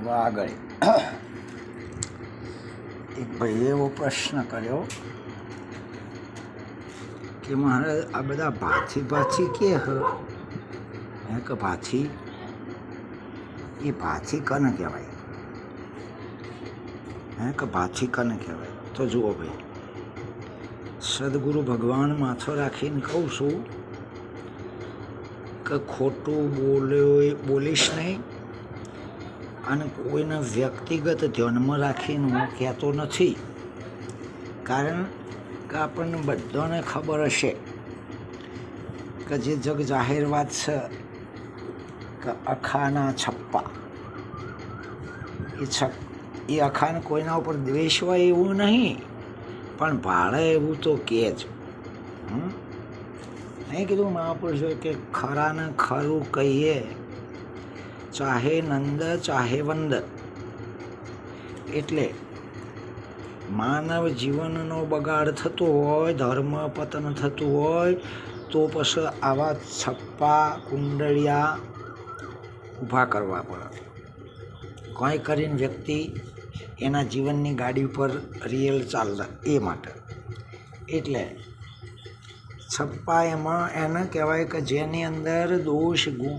હવે આગળ. એક ભાઈએ એવો પ્રશ્ન કર્યો કે મારે આ બધા ભાથી ભાથી કે હે? કે ભાથી? એ ભાથી કને કહેવાય? હે કે ભાથી કને કહેવાય? તો જુઓ ભાઈ, સદગુરુ ભગવાન માથો રાખીને કહું છું કે ખોટું બોલ્યો બોલીશ નહીં. અને કોઈને વ્યક્તિગત ધ્યાનમાં રાખીને હું કહેતો નથી. કારણ કે આપણને બધાને ખબર હશે કે જે જગ જાહેર વાત છે કે અખાના છપ્પા. એ છપ, એ અખાને કોઈના ઉપર દ્વેષ હોય એવું નહીં, પણ ભાડે એવું તો કે જ? નહીં કીધું મહાપુરુષો કે ખરાને ખરું કહીએ ચાહે નંદ, ચાહે વંદ. એટલે માનવ જીવનનો બગાડ થતો હોય, ધર્મ પતન થતું હોય, તો પછી આવા છપ્પા, કુંડળિયા ઊભા કરવા પડે. કોઈ કરીને વ્યક્તિ એના જીવનની ગાડી પર રિયલ ચાલે એ માટે. એટલે છપ્પા એમાં એને કહેવાય કે જેની અંદર દોષ, ગુણ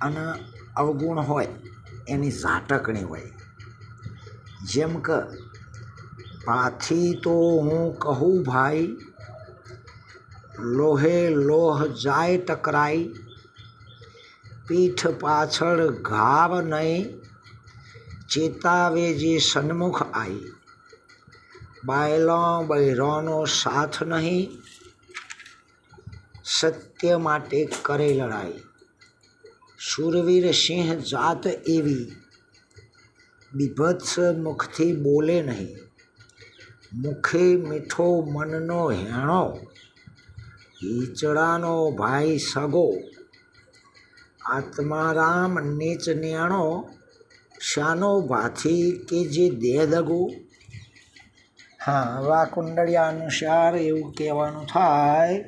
અને અવગુણ હોય, એની ઝાટકણી હોય. જેમ કે પાછી તો હું કહું ભાઈ, લોહે લોહ જાય ટકરાઈ, પીઠ પાછળ ઘાવ નહીં, ચેતાવે જે સન્મુખ આઈ. બાયલો બૈરોનો સાથ નહીં, સત્ય માટે કરે લડાઈ. શૂરવીર સિંહ જાત એવી. બીભત્સ મુખથી બોલે નહીં. મુખે મીઠો મનનો હેણો. હીચડાનો ભાઈ સગો. આત્મારામ નીચ નિયાણો શાનો ભાથી કે જે દેહ દગો? હા હવે કુંડળિયા અનુસાર એવું કહેવાનું થાય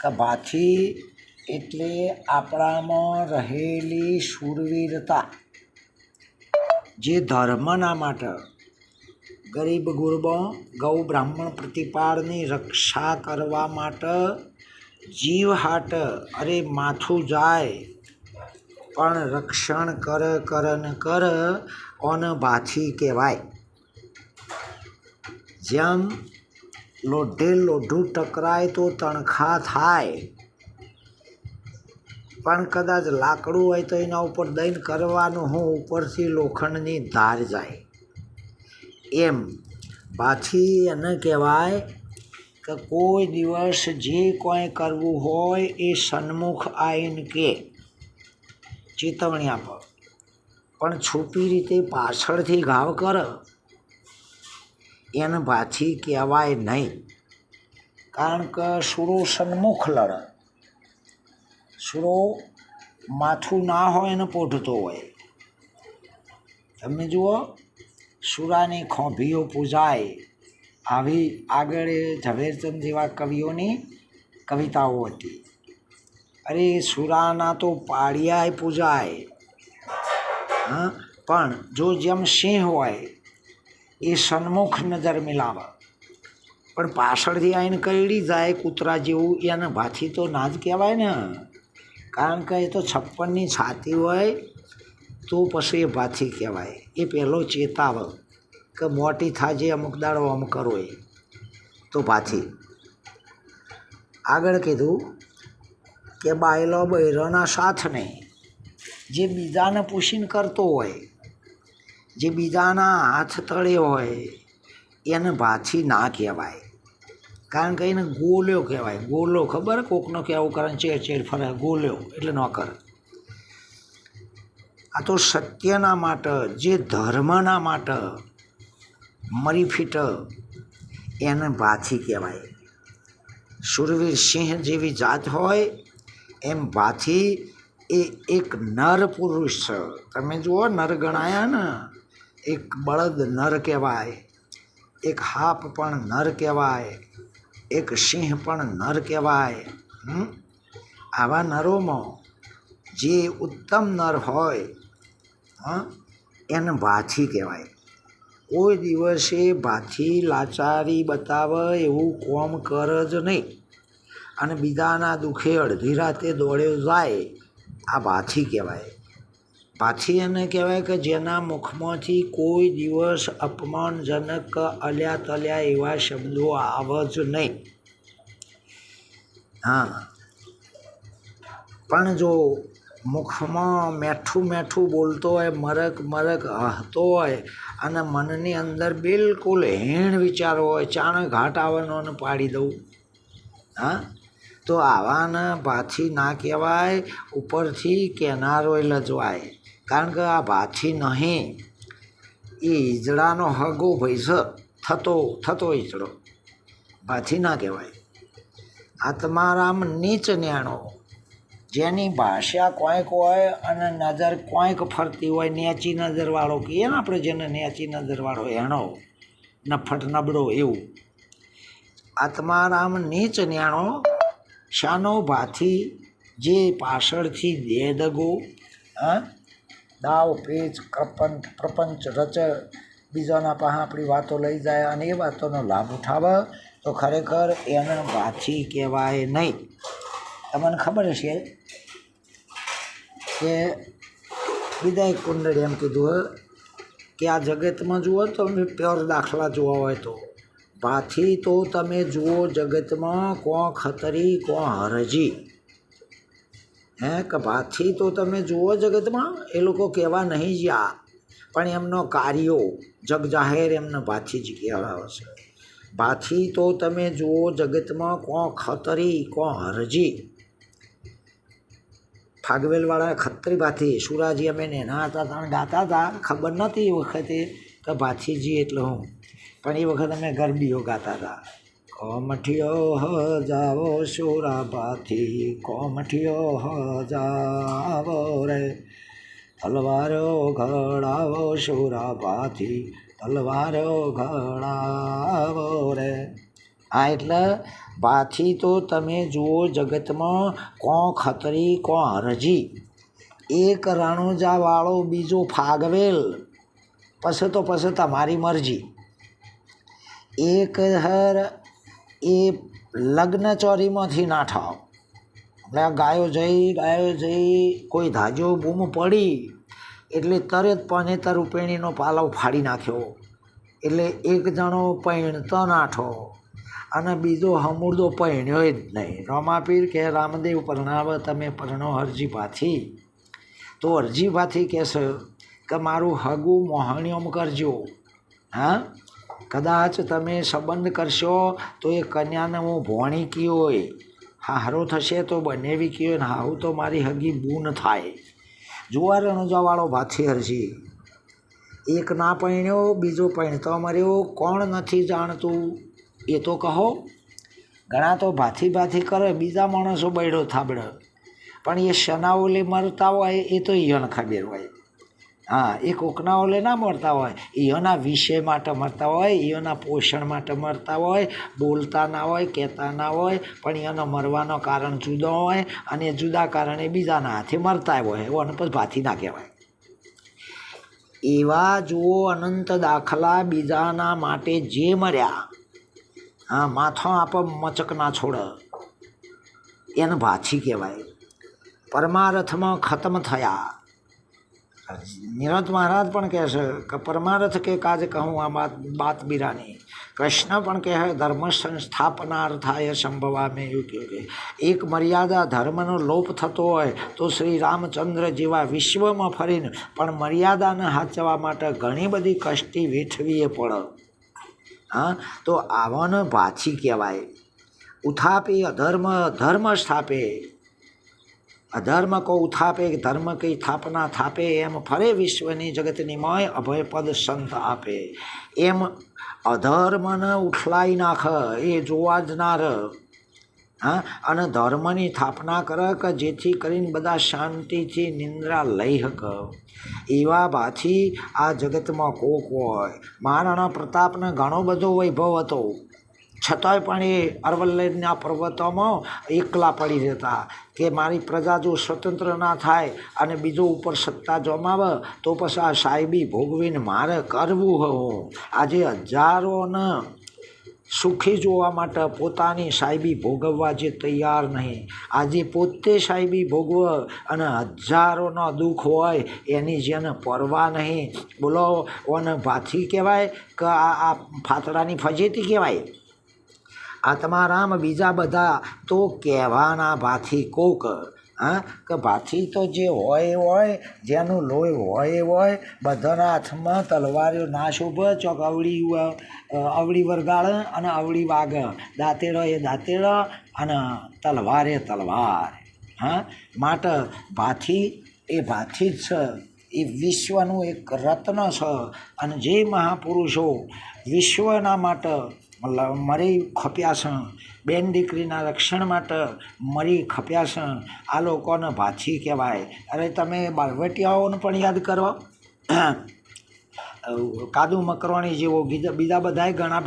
કે ભાથી એટલે આપણામાં રહેલી શૂરવીરતા, જે ધર્મના માટે ગરીબ, ગુરબો, ગૌ, બ્રાહ્મણ પ્રતિપાળની રક્ષા કરવા માટે જીવ હાટ અરે માથું જાય, પણ રક્ષણ કર કરન કર ઓન ભાથી કહેવાય. જેમ લોઢે લોઢું ટકરાય તો તણખા થાય પણ કદાચ લાકડું હોય તો એના ઉપર દઈને કરવાનું હું ઉપરથી લોખંડની ધાર જાય. એમ પાછી એને કહેવાય કે કોઈ દિવસ જે કોઈ કરવું હોય એ સન્મુખ આવીને કે, ચેતવણી આપો. પણ છુપી રીતે પાછળથી ઘાવ કર. એને પાછી કહેવાય નહીં. કારણ કે સુરો સન્મુખ લડે. સુરો માથું ના હોય ને પોઢતો હોય. તમે જુઓ, સુરાની ખોભીઓ પૂજાય. આવી આગળ ઝવેરચંદ જેવા કવિઓની કવિતાઓ હતી. અરે, સુરાના તો પાડિયાય પૂજાય. હા? પણ જો જેમ સિંહ હોય, એ સન્મુખ નજર મિલાવે. પણ પાછળથી આવીને કરડી જાય કૂતરા જેવું, એને ભાથી તો ના જ કહેવાય ને. કારણ કે એ તો છપ્પનની છાતી હોય તો પછી એ ભાથી કહેવાય. એ પહેલો ચેતાવ કે મોટી થાજે અમુક દાડો આમ કરો એ, તો ભાથી. આગળ કીધું કે બાયલો બૈરોના સાથને જે બીજાને પૂછીને કરતો હોય, જે બીજાના હાથ તળે હોય, એને ભાથી ના કહેવાય. કારણ કે એને ગોલ્યો કહેવાય. ગોલો ખબર? કોકનો કેવું કારણ ચેર ચેર ફરે. ગોલ્યો. એટલે ન કરે. આ તો સત્યના માટે, જે ધર્મના માટે મરી ફીટ, એને ભાથી કહેવાય. સુરવીર સિંહ જેવી જાત હોય, એમ ભાથી એ એક નર પુરુષ છે. તમે જુઓ, નર ગણાયા ને, એક બળદ નર કહેવાય, એક હાપ પણ નર કહેવાય. એક સિંહ પણ નર કહેવાય આવા નરોમાં જે ઉત્તમ નર હોય એને ભાથી કહેવાય. કોઈ દિવસે ભાથી લાચારી બતાવે એવું કોમ કર જ નહીં. અને બીજાના દુઃખે અડધી રાતે દોડ્યો જાય, આ ભાથી કહેવાય. પાછી એને કહેવાય કે જેના મુખમાંથી કોઈ દિવસ અપમાનજનક અલ્યા તલ્યા એવા શબ્દો આવે જ નહીં. હા. પણ જો મુખમાં મેઠું મેઠું બોલતો હોય, મરક મરક હહતો હોય અને મનની અંદર બિલકુલ હેણ વિચારો હોય, ચાણે ઘાટ આવવાનો અને પાડી દઉં. હા? તો આવાને પાછી ના કહેવાય, ઉપરથી કેનારોય લજવાય. કારણ કે આ ભાથી નહીં, એ ઈજડાનો હગો ભૈસ થતો થતો ઈજડો ભાથી ના કહેવાય. આત્મારામ નીચ ન્યાણો જેની ભાષા કોઈક હોય અને નજર કોઈક ફરતી હોય, નેચી નજરવાળો કહીએ ને આપણે જેને નેચી નજરવાળો એનો નફટ નબળો એવું. આત્મારામ નીચ ન્યાણો શાનો ભાથી જે પાછળથી દેદગો હા દાવ પેચ પ્રપંચ પ્રપંચ રચ બીજાના પાસે આપણી વાતો લઈ જાય અને એ વાતોનો લાભ ઉઠાવે, તો ખરેખર એને ભાથી કહેવાય નહીં. તમને ખબર છે કે વિદાય કુંડળી એમ કીધું હોય કે આ જગતમાં જુઓ તો તમે પ્યોર દાખલા જોવા હોય તો. ભાથી તો તમે જુઓ જગતમાં કોણ ખતરી કોણ હરજી. હે કે ભાથી તો તમે જુઓ જગતમાં, એ લોકો કહેવા નહીં જ્યાં. પણ એમનો કાર્યો જગ જાહેર એમને ભાથી જ કહેવાયો છે ભાથી તો તમે જુઓ જગતમાં કોણ ખતરી, કોણ હરજી. ફાગવેલવાળા ખત્રી ભાથી સુરાજી અમે નેના હતા ત્યાં ગાતા હતા, ખબર નહોતી એ વખતે કે ભાથીજી એટલે હું. પણ એ વખત અમે ગરબીઓ ગાતા હતા. કોમઠિયો હ જાવો સુરા ભાથી કોમઠિયો હ જાવો રે. તલવારો ઘડાવો સુરા ભાથી તલવારો ઘડાવો રે. આ એટલે ભાથી તો તમે જુઓ જગતમાં કોં ખતરી કોં હરજી. એક રણુજાવાળો બીજો ફાગવેલ. પછે તો પછે તમારી મરજી. એક હર એ લગ્નચોરીમાંથી ના ઠાવ એટલે આ ગાયો જઈ ગાયો જઈ, કોઈ ધાજો બૂમ પડી, એટલે તરત પનેતર રૂપેણીનો પાલવ ફાડી નાખ્યો. એટલે એક જણો પૈણતો નાઠો અને બીજો હમુરદો પૈણ્યો જ નહીં. રમાપીર કે, રામદેવ પરણાવ, તમે પરણો હરજી પાથી તો અરજી પાથી કહેશે કે, મારું હગું મોહણિયમ કરજો. હા? કદાચ તમે સંબંધ કરશો તો એ કન્યાને હું ભોણી કી હોય હારો થશે તો બંને હોય ને હાહુ તો મારી હગી બૂન થાય. જુવાર રણુજાવાળો ભાથી હરજી એક ના પૈણ્યો બીજો પૈણતો મર્યો, કોણ નથી જાણતું? એ તો કહો. ઘણા તો ભાથી ભાથી કરે, બીજા માણસો બૈડો થાબડે પણ એ શનાઓલી મરતા હોય, એ તો યણ ખબેર હોય. હા, એ કોકના ઓલે ના મરતા હોય. ઈઓના વિષય માટે મરતા હોય, ઈયોના પોષણ માટે મરતા હોય, બોલતા ના હોય, કહેતા ના હોય, પણ ઈયોનો મરવાનો કારણ જુદો હોય અને જુદા કારણે બીજાના હાથે મરતા હોય, એવો પછી ભાથી ના કહેવાય. એવા જુઓ અનંત દાખલા બીજાના માટે જે મર્યા હા, માથો આપ મચક ના છોડ. એને ભાછી કહેવાય. પરમારથમાં ખતમ થયા. નિરંત મહારાજ પણ કહે છે કે પરમાર્થ કે કાજ કહું આ વાત બાત બિરાની. કૃષ્ણ પણ કહે ધર્મ સંસ્થાપનાર્થાય સંભવા મેં એવું કહ્યું કે એક મર્યાદા ધર્મનો લોપ થતો હોય તો શ્રી રામચંદ્ર જેવા વિશ્વમાં ફરીને પણ મર્યાદાને હાચવા માટે ઘણી બધી કષ્ટી વેઠવીએ પડે. હા, તો આવાને ભાછી કહેવાય. ઉથાપી અધર્મ, ધર્મ સ્થાપે. અધર્મ કો ઉથાપે, ધર્મ કઈ સ્થાપના થાપે, એમ ફરે વિશ્વની જગતની મય, અભયપદ સંત આપે. એમ અધર્મને ઉઠલાઈ નાખ, એ જોવા જ ના હા? અને ધર્મની સ્થાપના કર કે, જેથી કરીને બધા શાંતિથી નિંદ્રા લઈ હક. એવા ભાથી આ જગતમાં કોક હોય. મહારાણા પ્રતાપને ઘણો બધો વૈભવ હતો. છતાંય પણ એ અરવલ્લીના પર્વતોમાં એકલા પડી રહેતા. કે મારી પ્રજા જો સ્વતંત્ર ના થાય અને બીજો ઉપર સત્તા જમાવે, તો પછી આ સાહેબી ભોગવીને મારે કરવું હું. આજે હજારોને સુખી જોવા માટે પોતાની સાહેબી ભોગવવા જે તૈયાર નહીં. આજે પોતે સાહેબી ભોગવ અને હજારોનો દુઃખ હોય એની જેને પરવા નહીં. બોલો, ઓને ભાથી કહેવાય કે આ આ ફાતડાની ફજેતી કહેવાય? તમારામ બીજા બધા તો કહેવાના ભાથી કોક, હા? કે ભાથી તો જે હોય હોય, જેનું લોહી હોય હોય, બધાના હાથમાં તલવારીઓ ના ઊભો, ચોક અવળી અવળી વરગાળ અને અવળી વાગ દાંતેડો એ દાંતેડો અને તલવાર તલવાર, હા? માટે ભાથી એ ભાથી જ છે. એ વિશ્વનું એક રત્ન છે. અને જે મહાપુરુષો વિશ્વના માટે મરી ખપ્યા બેન દીકરીના રક્ષણ માટે મરી ખપ્યા છે આ લોકોને ભાછી કહેવાય. અરે તમે બાળવટિયાઓને પણ યાદ કરો. કાદુ મકરવાણી જેવો બીજા બધાય ઘણા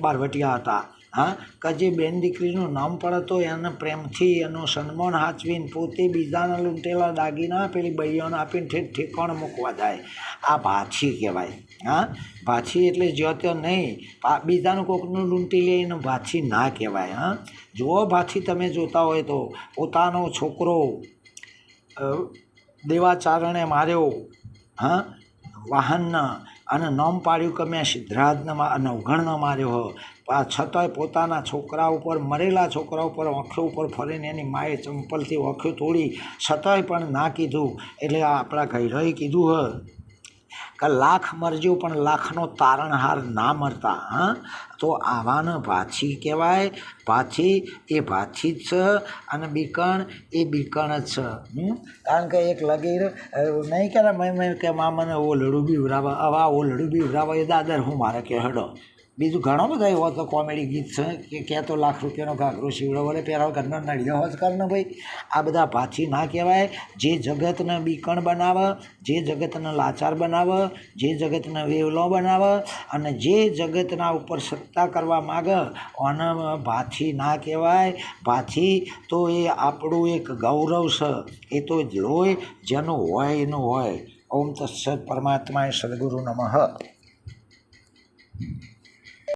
બારવટિયા હતા. હા? કે બેન દીકરીનું નામ પડે તો એને પ્રેમથી એનો સન્માન હાચવીને પોતે બીજાના લૂંટેલા દાગીના પેલી બૈયાને આપીને ઠેઠ ઠેકાણ મૂકવા જાય. આ ભાછી કહેવાય. હા? ભાછી એટલે જ્યો ત્યાં નહીં બીજાનું કોકનું લૂંટી લઈને ભાછી ના કહેવાય, હા? જુઓ ભાછી તમે જોતા હોય તો. પોતાનો છોકરો દેવાચારણે માર્યો, હા? વાહનના અને નામ પાડ્યું કે મેં સિદ્ધરાજને નવઘણને માર્યો હો. છતાંય પોતાના છોકરા ઉપર, મરેલા છોકરા ઉપર આંખો ઉપર ફરીને એની માએ ચંપલથી વખ્યું તોડી છતાંય પણ ના કીધું. એટલે આપણા ઘૈરોએ કીધું હ, કે લાખ મરજો પણ લાખનો તારણહાર ના મરતા, હા? તો આવાને ભાછી કહેવાય. ભાછી એ ભાછી જ છે અને બીકણ એ બીકણ જ છે? કારણ કે એક લગીર નહીં કે મેં મેં કે, મા, મને ઓલડું બી ઉરાવા, આવા ઓલડું બી ઉરાવા, એ દાદર, હું મારે કે હડો. બીજું ઘણો બધા એવો તો કોમેડી ગીત છે. કે ક્યાં તો લાખ રૂપિયાનો ઘાઘરો શિવડો વડે પહેરાવ ઘરનો નડિયો હોત કર ભાઈ. આ બધા પાછી ના કહેવાય. જે જગતને બીકણ બનાવે, જે જગતને લાચાર બનાવે, જે જગતને વેવલો બનાવે અને જે જગતના ઉપર સત્તા કરવા માગે ઓને ભાથી ના કહેવાય. ભાથી તો એ આપણું એક ગૌરવ છે. એ તો લોહી, જેનું હોય એનું હોય. ઓમ તત્સદ પરમાત્માએ સદગુરુ નમઃ.